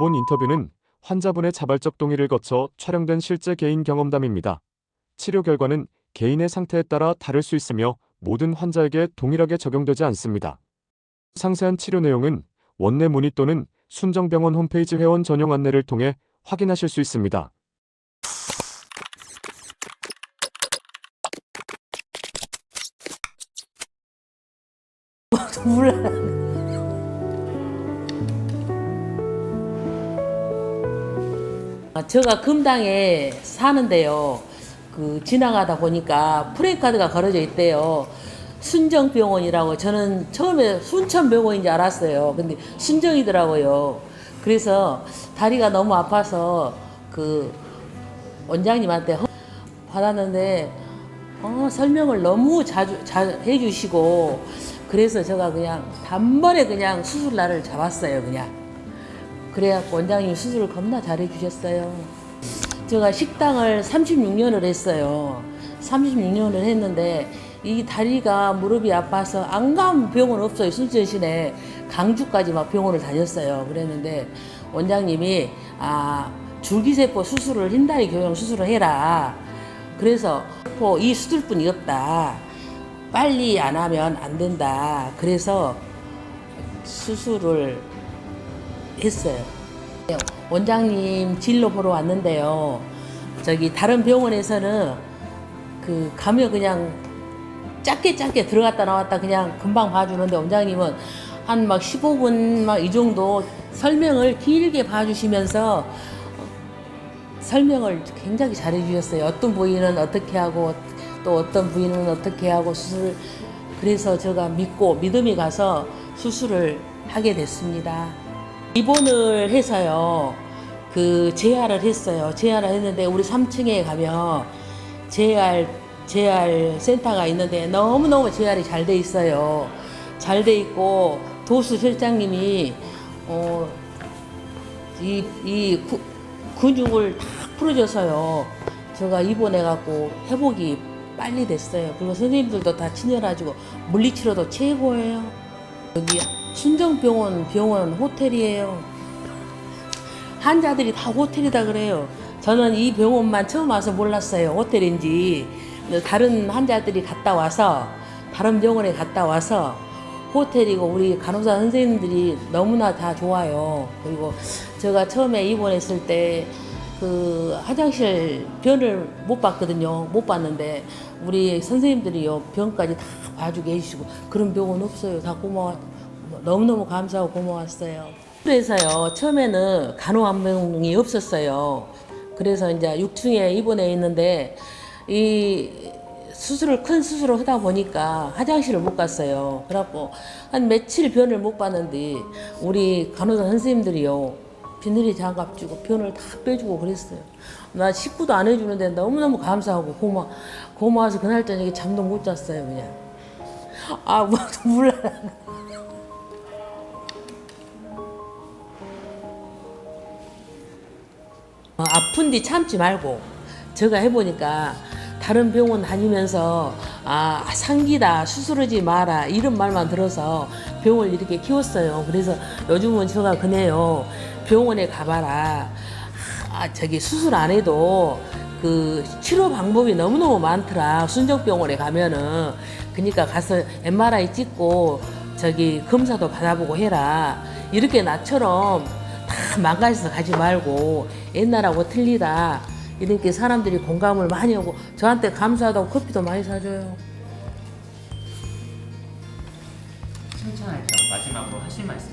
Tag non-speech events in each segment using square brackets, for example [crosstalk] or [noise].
본 인터뷰는 환자분의 자발적 동의를 거쳐 촬영된 실제 개인 경험담입니다. 치료 결과는 개인의 상태에 따라 다를 수 있으며 모든 환자에게 동일하게 적용되지 않습니다. 상세한 치료 내용은 원내 문의 또는 순정병원 홈페이지 회원 전용 안내를 통해 확인하실 수 있습니다. [laughs] 아, 제가 금당에 사는데요. 그 지나가다 보니까 프레카드가 걸어져 있대요. 순정병원이라고 저는 처음에 순천병원인 줄 알았어요. 근데 순정이더라고요. 그래서 다리가 너무 아파서 그 원장님한테 허- 받았는데 어, 설명을 너무 자주 자, 해주시고 그래서 제가 그냥 단번에 그냥 수술 날을 잡았어요 그냥 그래갖고 원장님 수술을 겁나 잘해 주셨어요. 제가 식당을 36년을 했어요. 36년을 했는데 이 다리가 무릎이 아파서 안 가면 병원 없어요 순천 시내. 강주까지 막 병원을 다녔어요. 그랬는데 원장님이 아 줄기세포 수술을 흰다리 교정 수술을 해라. 그래서 뭐이 수술뿐이 없다. 빨리 안 하면 안 된다. 그래서 수술을 했어요. 원장님 진로 보러 왔는데요. 저기 다른 병원에서는 그 가면 그냥 짧게 짧게 들어갔다 나왔다 그냥 금방 봐주는데 원장님은 한 막 15분 막 이 정도 설명을 길게 봐주시면서 설명을 굉장히 잘해 주셨어요. 어떤 부위는 어떻게 하고 또 어떤 부위는 어떻게 하고 수술 그래서 제가 믿고 믿음이 가서 수술을 하게 됐습니다. 입원을 해서요. 그 재활을 했어요. 재활을 했는데 우리 3층에 가면 재활 재활 센터가 있는데 너무 너무 재활이 잘 돼 있어요. 잘 돼 있고 도수 실장님이 어, 이, 이 구- 근육을 다 풀어줘서요. 제가 입원해갖고 회복이 빨리 됐어요. 그리고 선생님들도 다 친절하시고 물리치료도 최고예요. 여기 순정병원 병원 호텔이에요. 환자들이 다 호텔이다 그래요. 저는 이 병원만 처음 와서 몰랐어요. 호텔인지. 다른 환자들이 갔다 와서 다른 병원에 갔다 와서 호텔이고 우리 간호사 선생님들이 너무나 다 좋아요. 그리고 제가 처음에 입원했을 때 그 화장실 변을 못 봤거든요. 못 봤는데 우리 선생님들이요 병까지 다 봐주게 해주시고 그런 병원 없어요. 다 고마워. 너무너무 감사하고 고마웠어요. 그래서요 처음에는 간호 한 명이 없었어요. 그래서 이제 6층에 입원해 있는데 이 수술을 큰 수술을 하다 보니까 화장실을 못 갔어요. 그래갖고 한 며칠 변을 못 봤는데 우리 간호사 선생님들이요 비늘이 장갑 주고 변을 다 빼주고 그랬어요. 나 식구도 안 해주는데 너무너무 감사하고 고마 고마워서 그날 저녁에 잠도 못 잤어요 그냥. 아 [laughs] 뭐, 몰라. 아픈디 참지 말고 제가 해보니까 다른 병원 다니면서 아 상기다 수술하지 마라 이런 말만 들어서 병을 이렇게 키웠어요. 그래서 요즘은 제가 그네요 병원에 가봐라. 아 저기 수술 안 해도 그 치료 방법이 너무너무 많더라. 순정병원에 가면은 그러니까 가서 MRI 찍고 저기 검사도 받아보고 해라. 이렇게 나처럼 다 망가져서 가지 말고 옛날하고 틀리다. 이렇게 사람들이 공감을 많이 하고 저한테 감사하다고 커피도 많이 사줘요. 칭찬할 때 마지막으로 하실 말씀?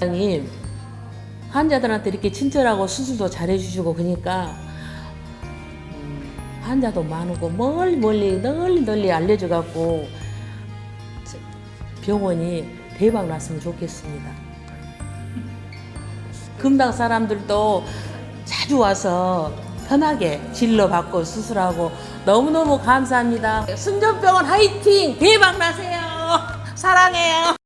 원장님 환자들한테 이렇게 친절하고 수술도 잘해주시고 그러니까 음, 환자도 많고 멀리 멀리 널리 널리 알려져 갖고 병원이 대박 났으면 좋겠습니다. 금당 사람들도 자주 와서 편하게 진료 받고 수술하고 너무너무 감사합니다. 순전병원 화이팅! 대박 나세요! 사랑해요!